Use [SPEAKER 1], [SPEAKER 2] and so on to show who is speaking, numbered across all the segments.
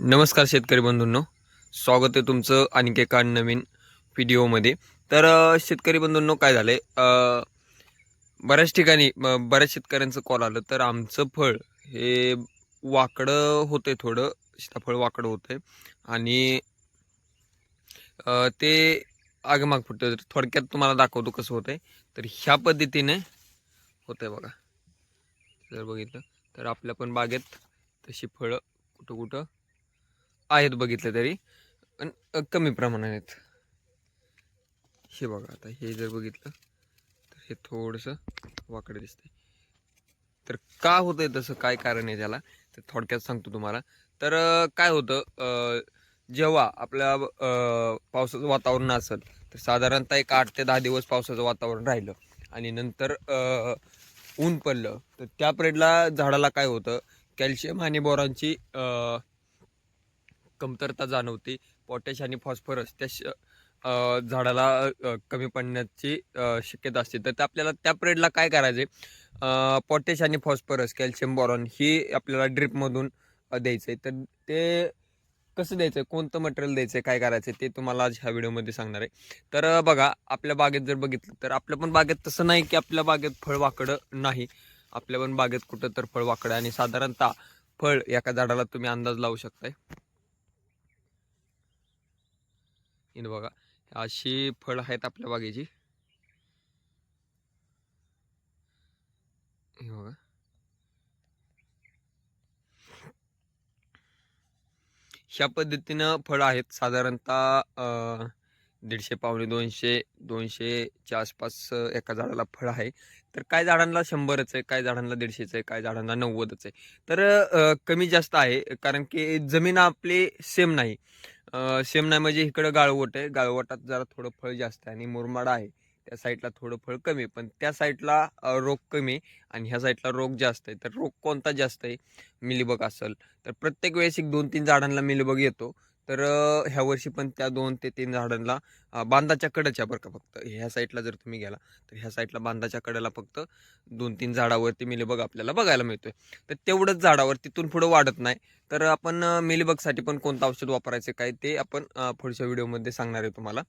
[SPEAKER 1] नमस्कार शेतकरी बंधूंनो. स्वागत आहे तुमचं आणखी एका नवीन व्हिडिओमध्ये. तर शेतकरी बंधूंनो काय झालं आहे बऱ्याच ठिकाणी बऱ्याच शेतकऱ्यांचं कॉल आलं. तर आमचं फळ हे वाकडं होतं थोडं. सीताफळ वाकडं होतं आणि ते आगमाग फुटतं थोडक्यात तुम्हाला दाखवतो कसं होतं तर ह्या पद्धतीने होतंय बघा. जर बघितलं तर आपल्या पण बागेत तशी फळं कुठं कुठं आहेत बघितलं तरी पण कमी प्रमाणात आहेत. हे बघा आता हे जर बघितलं तर हे थोडंसं वाकडं दिसतंय. तर का होतंय तसं काय कारण आहे त्याला तर थोडक्यात सांगतो तुम्हाला. तर काय होतं जेव्हा आपल्या पावसाचं वातावरण असेल तर साधारणतः एक आठ ते दहा दिवस पावसाचं वातावरण राहिलं आणि नंतर ऊन पडलं तर त्या पिरियडला झाडाला काय होतं कॅल्शियम आणि बोरांची कमतरता जाणवते. पॉटॅश आणि फॉस्फरस त्या श- झाडाला कमी पडण्याची शक्यता असते. तर ते आपल्याला त्या पिरियडला काय करायचे पोटॅश आणि फॉस्फरस कॅल्शियम बॉरॉन ही आपल्याला ड्रिपमधून द्यायचं आहे तर ते कसं द्यायचं कोणतं मटेरियल द्यायचं काय करायचं ते तुम्हाला आज ह्या व्हिडिओमध्ये सांगणार आहे. तर बघा आपल्या बागेत जर बघितलं तर आपल्या पण बागेत तसं नाही की आपल्या बागेत फळ वाकडं नाही. आपल्या पण बागेत कुठं तर फळ वाकडं आणि साधारणतः फळ एका झाडाला तुम्ही अंदाज लावू शकताय. इथं बघा. अशी फळं आहेत आपल्या बागेची. हे बघा. ह्या पद्धतीनं फळं आहेत. साधारणतः दीडशे पावणे दोनशे दोनशेच्या आसपास एका झाडाला फळ आहे. तर काय झाडांना शंभरच आहे काय झाडांना दीडशेच आहे काय झाडांना नव्वदच आहे. तर कमी जास्त आहे कारण की जमीन आपली सेम नाही. शेमना म्हणजे इकडं गाळवट आहे. गाळवटात जरा थोडं फळ जास्त आहे आणि मुरमाड आहे. त्या साईडला थोडं फळ कमी आहे. पण त्या साईडला रोग कमी आहे आणि ह्या साईडला रोग जास्त आहे. तर रोग कोणता जास्त आहे? मिलीबग असेल. तर प्रत्येक वेळेस एक दोन तीन झाडांना मिलीबग येतो. तर ह्या वर्षी पण त्या दोन ते तीन झाडांना बांधाच्या कडाच्या बरं का फक्त. ह्या साईडला जर तुम्ही गेला तर ह्या साईडला बांधाच्या कड्याला फक्त दोन तीन झाडावरती मिलीबग आपल्याला बघायला मिळतोय. तर तेवढंच झाडावर तिथून पुढं वाढत नाही. तर आपण मिलीबगसाठी पण कोणतं औषध वापरायचं काय ते आपण पुढच्या व्हिडिओमध्ये सांगणार आहे तुम्हाला.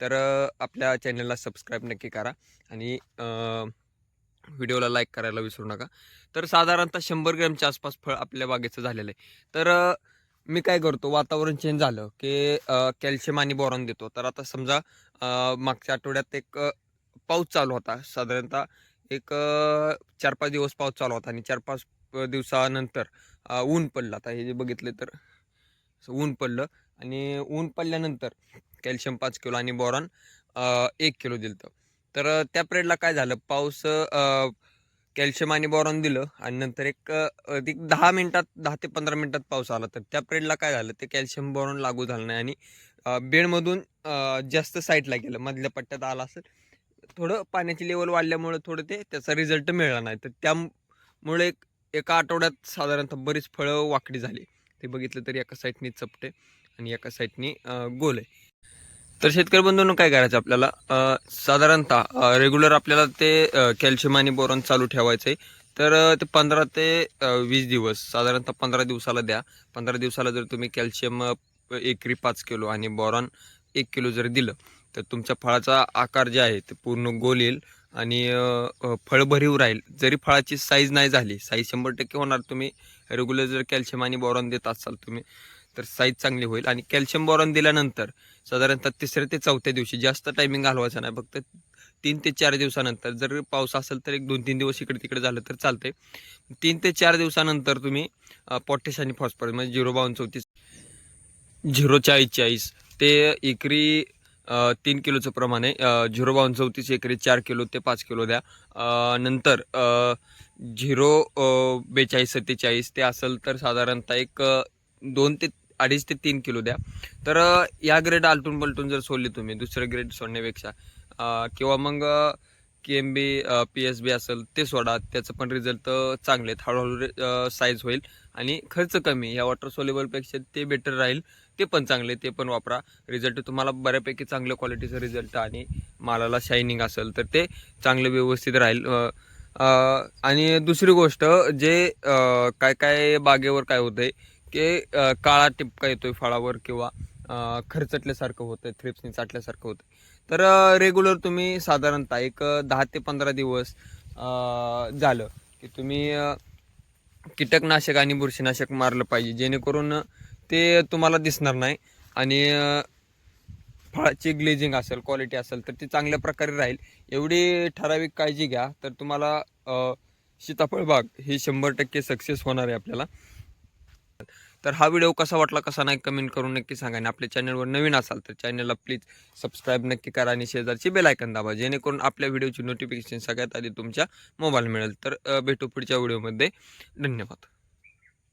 [SPEAKER 1] तर आपल्या चॅनलला सबस्क्राईब नक्की करा आणि व्हिडिओला लाईक करायला विसरू नका. तर साधारणतः शंभर ग्रॅमच्या आसपास फळ आपल्या बागेचं झालेलं आहे. तर मी काय करतो वातावरण चेंज झालं की कॅल्शियम आणि बोरॉन देतो. तर आता समजा मागच्या आठवड्यात एक पाऊस चालू होता. साधारणतः एक चार पाच दिवस पाऊस चालू होता आणि चार पाच दिवसानंतर ऊन पडलं. आता हे जे बघितले तर असं ऊन पडलं आणि ऊन पडल्यानंतर कॅल्शियम पाच किलो आणि बोरॉन एक किलो दिलं तर त्या पिरियडला काय झालं? पाऊस कॅल्शियम आणि बोरॉन दिलं आणि नंतर एक अ, एक दहा मिनिटात दहा ते पंधरा मिनिटात पाऊस आला. तर त्या पिरियडला काय झालं ते कॅल्शियम बोरॉन लागू झालं नाही आणि बेडमधून जास्त साईडला गेलं. मधल्या पट्ट्यात आला असेल थोडं पाण्याची लेवल वाढल्यामुळं थोडं ते त्याचा रिझल्ट मिळाला नाही. तर त्यामुळे एक एका आठवड्यात साधारणतः बरीच फळं वाकडी झाली. ते बघितलं तरी एका साईडनी चपटे आणि एका साईडनी गोल. आहे तर शेतकरी बंधूंनो काय करायचं आपल्याला? साधारणतः रेग्युलर आपल्याला ते कॅल्शियम आणि बोरॉन चालू ठेवायचं आहे तर ते पंधरा ते वीस दिवस साधारणतः पंधरा दिवसाला द्या. पंधरा दिवसाला जर तुम्ही कॅल्शियम एकरी पाच किलो आणि बोरॉन एक किलो जर दिलं तर तुमच्या फळाचा आकार जे आहे ते पूर्ण गोल येईल आणि फळ भरीव राहील. जरी फळाची साईज नाही झाली साईज शंभर टक्के होणार तुम्ही रेग्युलर जर कॅल्शियम आणि बोरॉन देत असाल तुम्ही तर साईज चांगली होईल. आणि कॅल्शियम बोरॉन दिल्यानंतर साधारणतः तिसऱ्या ते चौथ्या दिवशी जास्त टायमिंग घालवायचा नाही. फक्त तीन ते चार दिवसानंतर. जर पाऊस असेल तर एक दोन तीन दिवस इकडे तिकडे झालं तर चालते तीन ते चार दिवसानंतर तुम्ही पॉटेश आणि फॉस्फरस म्हणजे झिरो बावन्न चौतीस झिरो चाळीस चाळीस ते एकरी तीन किलोचं प्रमाण आहे झिरो बावन्न चौतीस एकरी चार किलो ते पाच किलो द्या. नंतर झिरो बेचाळीस सत्तेचाळीस ते असेल तर साधारणतः एक दोन ते अडीच ते तीन किलो द्या. तर या ग्रेड आलटून पलटून जर सोडली तुम्ही दुसरं ग्रेड सोडण्यापेक्षा किंवा मग K M B P S B असेल ते सोडा. त्याचं पण रिझल्ट चांगले आहेत. हळूहळू साईज होईल आणि खर्च कमी या वॉटर सोलेबलपेक्षा ते बेटर राहील. ते पण चांगले ते पण वापरा. रिझल्ट तुम्हाला बऱ्यापैकी चांगल्या क्वालिटीचं रिझल्ट आणि मालाला शायनिंग असेल तर ते चांगलं व्यवस्थित राहील. आणि दुसरी गोष्ट जे काय काय बागेवर काय होतं आहे की काळा टिपका येतोय फळावर किंवा अ, खरचटल्यासारखं होतं थ्रिप्सनी चाटल्यासारखं होतं तर रेग्युलर तुम्ही साधारणतः एक दहा ते पंधरा दिवस झालं की तुम्ही कीटकनाशक आणि बुरशीनाशक मारलं पाहिजे जेणेकरून ते तुम्हाला दिसणार नाही आणि फळाची ग्लेजिंग असेल क्वालिटी असेल तर ती चांगल्या प्रकारे राहील. एवढी ठराविक काळजी घ्या तर तुम्हाला सीताफळ बाग ही शंभर टक्के सक्सेस होणार आहे आपल्याला. तर हा व्हिडिओ कसा वाटला कसा नाही कमेंट करून नक्की सांगा. आणि आपल्या चॅनलवर नवीन असाल तर चॅनलला प्लीज सबस्क्राईब नक्की करा आणि शेजारची बेलायकन दाबा. जेणेकरून आपल्या व्हिडिओची नोटिफिकेशन सगळ्यात आधी तुमच्या मोबाईल मिळेल. तर भेटू पुढच्या व्हिडिओमध्ये. धन्यवाद.